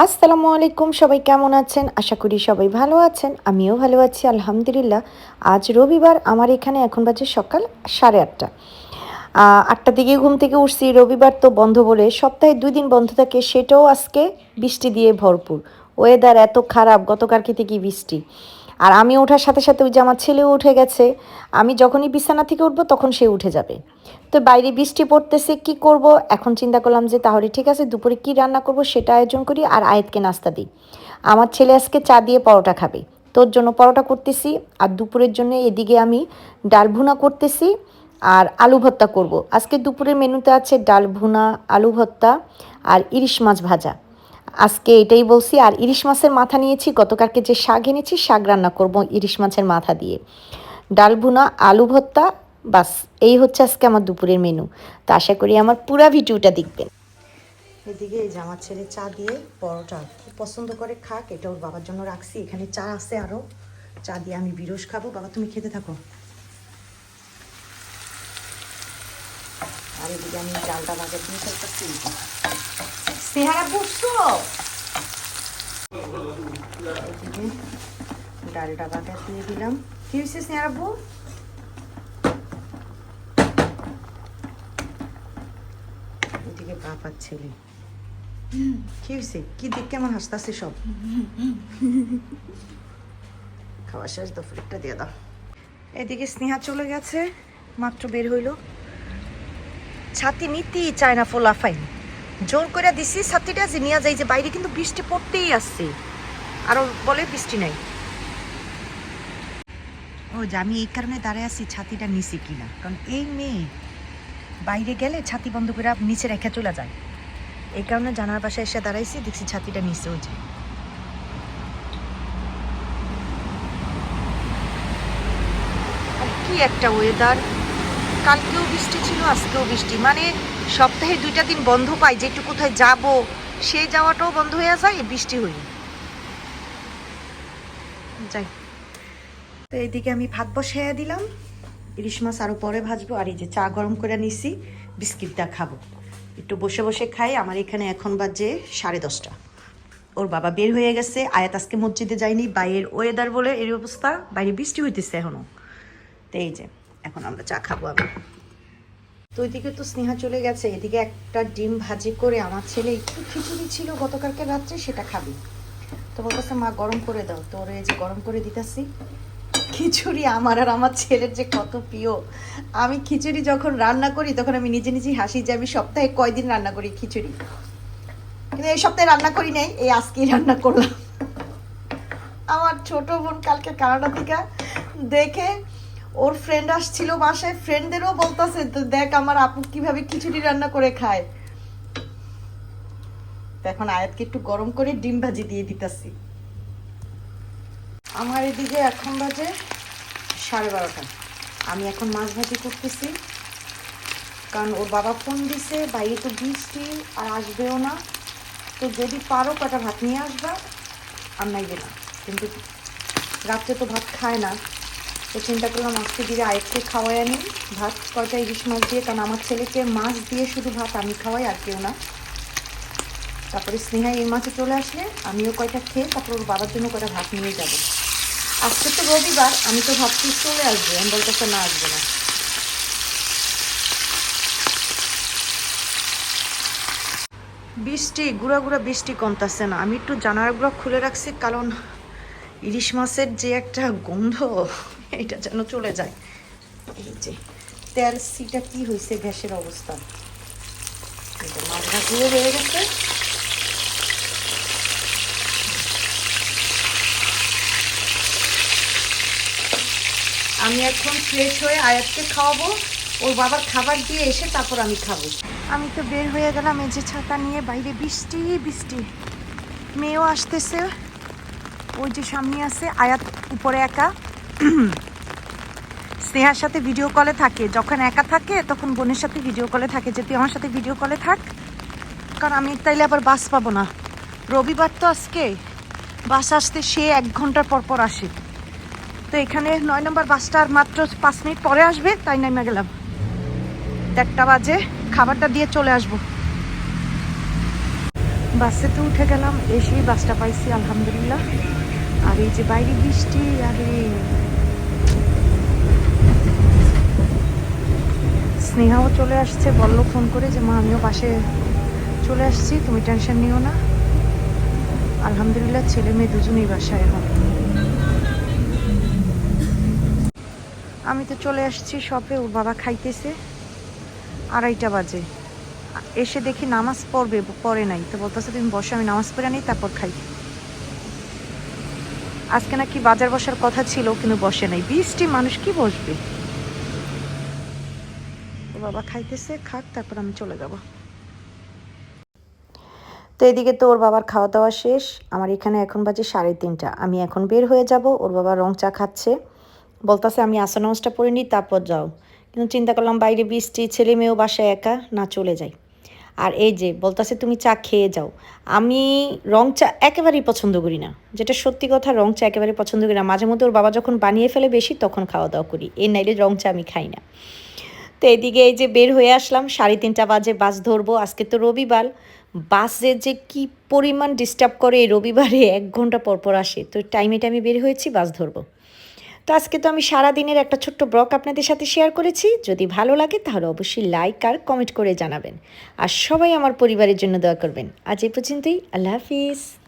আসসালামু আলাইকুম, সবাই কেমন আছেন? আশা করি সবাই ভালো আছেন, আমিও ভালো আছি, আলহামদুলিল্লাহ। আজ রবিবার, আমার এখানে এখন বাজে সকাল সাড়ে আটটা। আটটা আটটার দিকে ঘুম থেকে উঠছি, রবিবার তো বন্ধ বলে সপ্তাহে দুই দিন বন্ধ থাকে, সেটাও আজকে বৃষ্টি দিয়ে ভরপুর। ওয়েদার এত খারাপ, গতকালকে থেকে বৃষ্টি। আর আমি ওঠার সাথে সাথে ওই যে আমার ছেলেও উঠে গেছে। আমি যখনই বিছানা থেকে উঠবো তখন সে উঠে যাবে। তো বাইরে বৃষ্টি পড়তেছে, কি করব? এখন চিন্তা করলাম যে তাহলে ঠিক আছে, দুপুরে কি রান্না করব সেটা আয়োজন করি আর আয়াতকে নাস্তা দিই। আমার ছেলে আজকে চা দিয়ে পরোটা খাবে। তোর জন্য পরোটা করতেছি আর দুপুরের জন্য এদিকে আমি ডাল ভুনা করতেছি আর আলু ভর্তা করব। আজকে দুপুরের মেনুতে আছে ডাল ভুনা, আলু ভর্তা আর ইলিশ মাছ ভাজা। আজকে এটাই বলছি, আর ইলিশ মাছের মাথা নিয়েছি, গতকালকে যে শাক এনেছি, শাক রান্না করব ইলিশ মাছের মাথা দিয়ে। ডাল ভুনা, আলু ভর্তা, বাস, এই হচ্ছে আজকে আমার দুপুরের মেনু তো আশা করি আমার পুরা ভিডিওটা দেখবেন। এদিকে এই যে আমার ছেলে চা দিয়ে পরোটা খুব পছন্দ করে খাক, এটা ওর বাবার জন্য রাখছি, এখানে চা আছে আরও চা দিয়ে আমি বিরস খাব। বাবা, তুমি খেতে থাকো। আর এদিকে আমি ডালটা বাজার দিয়ে চেহারা বুঝছ? ডালটা বাজার দিয়ে দিলাম। কি হয়েছে স্নেহারাব্বু এদিকে বাপ ছেলে। কি হয়েছে? কি দিক কেমন হাসতাছে সব? খাওয়া শেষ দফরিকটা দিয়ে দাও। এদিকে স্নেহা চলে গেছে, মাত্র বের হইল। ছাতি নিতেই চায় না ফোলাফাইন জোর করে দিছি ছাতিটা যে নিয়ে যাই যে বাইরে, কিন্তু বৃষ্টি পড়তেই আসছে। আরও বলে বৃষ্টি নাই। ও যে আমি এই কারণে দাঁড়ায় আছি ছাতিটা নিছি কিনা? কারণ এই মেয়ে বাইরে গেলে ছাতি বন্ধ করে নিচে রেখে চলে যায়। এই কারণে জানার বাসায় এসে দাঁড়াইছি, দেখছি ছাতিটা নিচে যে। কি একটা ওয়েদার কালকেও বৃষ্টি ছিল, আজকেও বৃষ্টি। মানে সপ্তাহে দুইটা দিন বন্ধ পাই যে একটু কোথায় যাব সেই যাওয়াটাও বন্ধ হয়ে যায়, বৃষ্টি হই যাই। তো এইদিকে আমি ভাত বসাইয়া দিলাম, ইলিশ মাছ আরও পরে ভাজবো, আর এই যে চা গরম করে নিছি, বিস্কিটটা খাব। একটু বসে বসে খাই, আমার এখানে এখন বাজে সাড়ে দশটা। ওর বাবা বের হয়ে গেছে, আয়াত আজকে মসজিদে যায়নি, বাইরের ওয়েদার বলে এর অবস্থা, বাইরে বৃষ্টি হইতেছে এখনও তো এই যে। এখন আমরা চা খাব আমি তো ওইদিকে তো স্নেহা চলে গেছে, এদিকে একটা ডিম ভাজি করে আমার ছেলে একটু খিচুড়ি ছিল গতকালকে রাত্রে, সেটা খাবি। তো বলতেছে মা গরম করে দাও, তো ওরে এই যে গরম করে দিতেছি, খিচুড়ি আমার আর আমার ছেলের যে কত প্রিয়। আমি খিচুড়ি যখন রান্না করি, তখন আমি নিজে নিজেই হাসি যে আমি সপ্তাহে কয়দিন রান্না করি খিচুড়ি। কিন্তু এই সপ্তাহে রান্না করি নাই, এই আজকেই রান্না করলাম। আমার ছোট বোন কালকে কানাডা থেকে দেখে ওর ফ্রেন্ড আসছিল বাসায় ফ্রেন্ডদেরও বলতেছে দেখ আমার আপু কীভাবে খিচুড়ি রান্না করে খায়। এখন আয়াতকে একটু গরম করে ডিম ভাজি দিয়ে দিতেছি। আমার এদিকে এখন বাজে সাড়ে বারোটা। আমি এখন মাছ ভাজি করতেছি, কারণ ওর বাবা ফোন দিছে, বাইরে তো বৃষ্টি আর আসবেও না। তো যদি পারো কটা ভাত নিয়ে আসবা, আর নাইবে না। কিন্তু রাত্রে তো ভাত খায় না। তো চিন্তা করলাম আজকে দিকে আরেকটু খাওয়াই আনি। ভাত কয়টা ইলিশ মাছ দিয়ে, কারণ আমার ছেলেকে মাছ দিয়ে শুধু ভাত আমি খাওয়াই আর কেউ না। তারপরে স্নেহা এই মাছে চলে আসলে, আমিও কয়টা খেয়ে তারপর ওর বাবার জন্য কয়টা ভাত নিয়ে যাব। আজকে তো রবিবার, আমি তো ভাবছি চলে আসব আমি বলতেছে না আসবে না। বৃষ্টি, গুড়া গুড়া বৃষ্টি কমতেছে না। আমি একটু জানালাগুলো খুলে রাখছি, কারণ ইলিশ মাছের যে একটা গন্ধ, এটা যেন চলে যায়। এই যে তেল সিটা কি হয়েছে গ্যাসের অবস্থা? এই যে মাছ হয়ে গেছে। আমি এখন ফ্রেশ হয়ে আয়াতকে খাওয়াবো। ওর বাবার খাবার দিয়ে এসে তারপর আমি খাব। আমি তো বের হয়ে গেলাম, এই যে ছাতা নিয়ে বাইরে বৃষ্টি বৃষ্টি। মেয়েও আসতেছে। ওই যে সামনে আছে, আয়াত উপরে একা। স্নেহার সাথে ভিডিও কলে থাকে। যখন একা থাকে, তখন বোনের সাথে ভিডিও কলে থাকে যে, তুই আমার সাথে ভিডিও কলে থাক। কারণ আমি তাইলে আবার বাস পাবো না। রবিবার তো আজকে। বাস আসতে সে এক ঘণ্টার পর পর আসে। তো এখানে নয় নম্বর বাসটা আর মাত্র পাঁচ মিনিট পরে আসবে, তাই নামে গেলাম। দেড়টা বাজে, খাবারটা দিয়ে চলে আসব। বাসেতে উঠে গেলাম, এসেই বাসটা পাইছি, আলহামদুলিল্লাহ। আর এই যে বাইরে বৃষ্টি, আরে। স্নেহাও চলে আসছে, বলল ফোন করে যে, মা, আমিও পাশে চলে আসছি, তুমি টেনশন নিও না। আলহামদুলিল্লাহ, ছেলে মেয়ে দুজনেই বাসায় এখন। আমি তো চলে আসছি শপে, ওর বাবা খাইতেছে। আড়াইটা বাজে। এসে দেখি নামাজ পড়বে, পড়ে নাই। তো বলতেছে, তুমি বসো, আমি নামাজ পড়ে নিই তারপর খাই। আজকে নাকি বাজার বসার কথা ছিল, কিন্তু বসে নাই। বৃষ্টি, মানুষ কি বসবে? বাবা খাইতেছে, খাক, তারপর আমি চলে যাব। তো এদিকে তো ওর বাবার খাওয়া দাওয়া শেষ। আমার এখানে এখন বাজে সাড়ে তিনটা। আমি এখন বের হয়ে যাব, ওর বাবা রং চা খাচ্ছে। বলতেছে, আমি আসা নামাজটা পড়ে নিই তারপর যাও। কিন্তু চিন্তা করলাম, বাইরে বৃষ্টি ছেলে মেয়েও বাসায় একা, না চলে যাই। আর এই যে বলতেছে তুমি চা খেয়ে যাও। আমি রং চা একেবারেই পছন্দ করি না। যেটা সত্যি কথা, রং চা একেবারে পছন্দ করি না। মাঝে মধ্যে ওর বাবা যখন বানিয়ে ফেলে বেশি, তখন খাওয়া দাওয়া করি। এর নাইলে রং চা আমি খাই না। তো এদিকে এই যে বের হয়ে আসলাম, সাড়ে তিনটা বাজে, বাস ধরবো। আজকে তো রবিবার। বাসে যে কি পরিমাণ ডিস্টার্ব করে রবিবারে, এক ঘণ্টা পর পর আসে। তো টাইমে টাইমে বের হয়েছি, বাস ধরবো। তো আজকে তো আমি সারা দিনের একটা ছোট্ট ব্লগ আপনাদের সাথে শেয়ার করেছি। যদি ভালো লাগে তাহলে অবশ্যই লাইক আর কমেন্ট করে জানাবেন। আর সবাই আমার পরিবারের জন্য দোয়া করবেন। আজ এই পর্যন্তই, আল্লাহ হাফিজ।